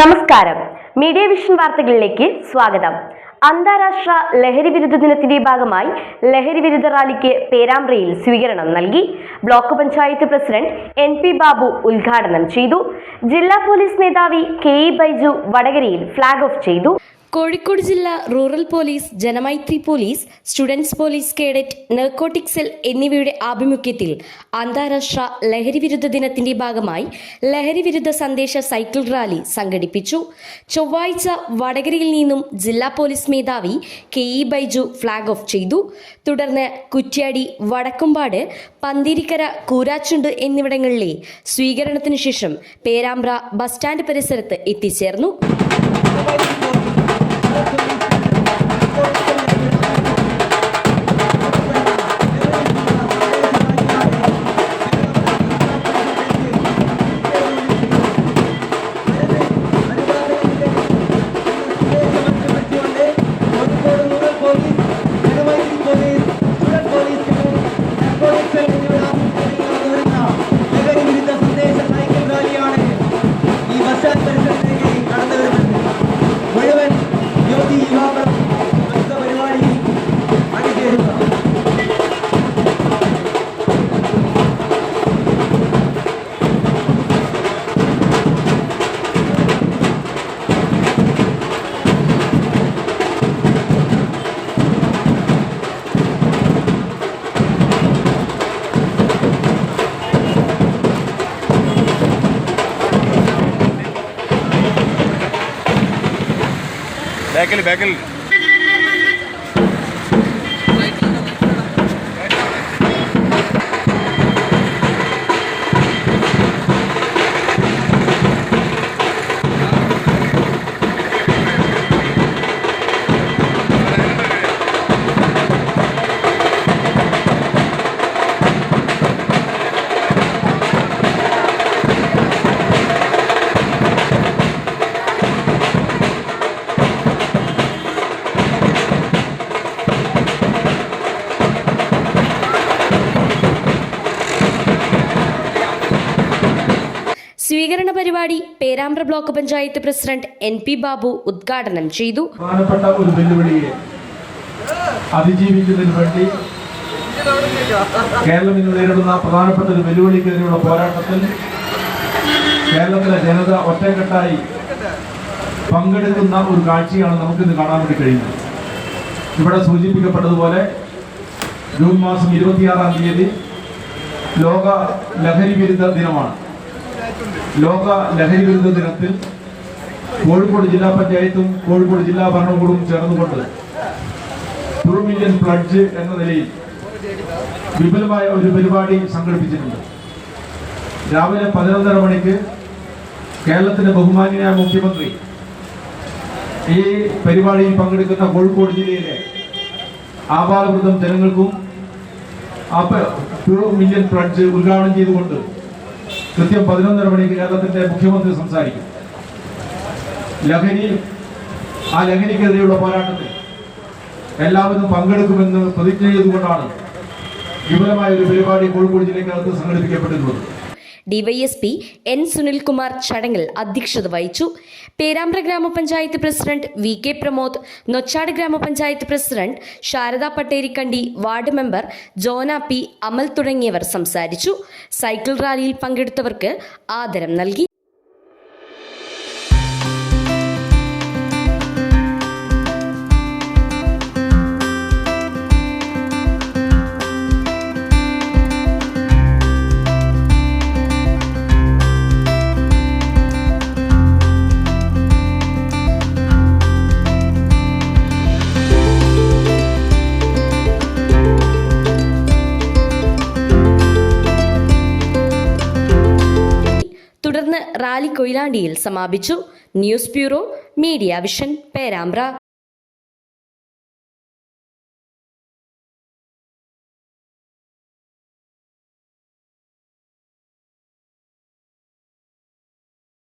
നമസ്കാരം. Media vision വാർത്തകളിലേക്ക് സ്വാഗതം. അന്താരാഷ്ട്ര ലഹരി വിരുദ്ധ ദിനത്തിന്റെ ഭാഗമായി ലഹരി വിരുദ്ധ റാലിക്ക് പേരാമ്പ്രയിൽ സ്വീകരണം നൽകി. Block panchayat president N P Babu ഉദ്ഘാടനം ചെയ്തു. ജില്ലാ പോലീസ് മേധാവി കെ ഇ ബൈജു വടകരയിൽ ഫ്ളാഗ് ഓഫ് ചെയ്തു. കോഴിക്കോട് ജില്ലാ rural police Janamaithri police students police cadet narcotic cell എന്നിവയുടെ ആഭിമുഖ്യത്തിൽ അന്താരാഷ്ട്ര ലഹരി വിരുദ്ധ ദിനത്തിന്റെ ഭാഗമായി ലഹരി വിരുദ്ധ സന്ദേശ സൈക്കിൾ റാലി സംഘടിപ്പിച്ചു. ചൊവ്വാഴ്ച വടകരയിൽ നിന്നും ജില്ലാ പോലീസ് മേധാവി K E Baiju flag off ചെയ്തു. തുടർന്ന് കുറ്റ്യാടി വടക്കുംപാട് പന്തിരിക്കര കൂരാച്ചുണ്ട് എന്നിവിടങ്ങളിലെ സ്വീകരണത്തിനു ശേഷം പേരാമ്പ്ര ബസ് സ്റ്റാൻഡ് പരിസരത്ത് എത്തിച്ചേർന്നു. Thank you. बैकल बैकल സ്വീകരണ പരിപാടി Perambra block panchayat president N P Babu ഉദ്ഘാടനം ചെയ്തു. കേരളത്തിലെ ജനത ഒറ്റക്കെട്ടായി പങ്കെടുക്കുന്ന ഒരു കാഴ്ചയാണ് നമുക്കിന്ന് കാണാൻ വേണ്ടി കഴിയുന്നത്. ഇവിടെ സൂചിപ്പിക്കപ്പെട്ടതുപോലെ ജൂൺ മാസം ഇരുപത്തിയാറാം തീയതി ലോക ലഹരി വിരുദ്ധ ദിനമാണ്. ലോക ലഹരി വിരുദ്ധ ദിനത്തിൽ കോഴിക്കോട് ജില്ലാ പഞ്ചായത്തും കോഴിക്കോട് ജില്ലാ ഭരണകൂടവും ചേർന്നുകൊണ്ട് ടു പ്ലഡ്ജ് എന്ന നിലയിൽ വിപുലമായ ഒരു പരിപാടി സംഘടിപ്പിച്ചിട്ടുണ്ട്. രാവിലെ പതിനൊന്നര മണിക്ക് കേരളത്തിന്റെ ബഹുമാന്യനായ മുഖ്യമന്ത്രി ഈ പരിപാടിയിൽ പങ്കെടുക്കുന്ന കോഴിക്കോട് ജില്ലയിലെ ആപാലവൃദ്ധം ജനങ്ങൾക്കും ടു മില്യൺ പ്ലഡ്ജ് ഉദ്ഘാടനം ചെയ്തുകൊണ്ട് കൃത്യം പതിനൊന്നര മണിക്ക് കേരളത്തിന്റെ മുഖ്യമന്ത്രി സംസാരിക്കും. ലഹരി ആ ലഹരിക്കെതിരെയുള്ള പോരാട്ടത്തിൽ എല്ലാവരും പങ്കെടുക്കുമെന്ന് പ്രതിജ്ഞ ചെയ്തുകൊണ്ടാണ് വിപുലമായ ഒരു പരിപാടി കോഴിക്കോട് ജില്ലയ്ക്കകത്ത് സംഘടിപ്പിക്കപ്പെട്ടിട്ടുള്ളത്. ഡിവൈഎസ്പി എൻ സുനിൽകുമാർ ചടങ്ങിൽ അധ്യക്ഷത വഹിച്ചു. പേരാമ്പ്ര ഗ്രാമപഞ്ചായത്ത് president V K Pramod Nochad ഗ്രാമപഞ്ചായത്ത് president Sharada Patterikandi ward member Jona P Amal തുടങ്ങിയവർ സംസാരിച്ചു. സൈക്കിൾ റാലിയിൽ പങ്കെടുത്തവർക്ക് ആദരം നൽകി. തുടർന്ന് റാലി കൊയിലാണ്ടിയിൽ സമാപിച്ചു. News bureau media vision Perambra.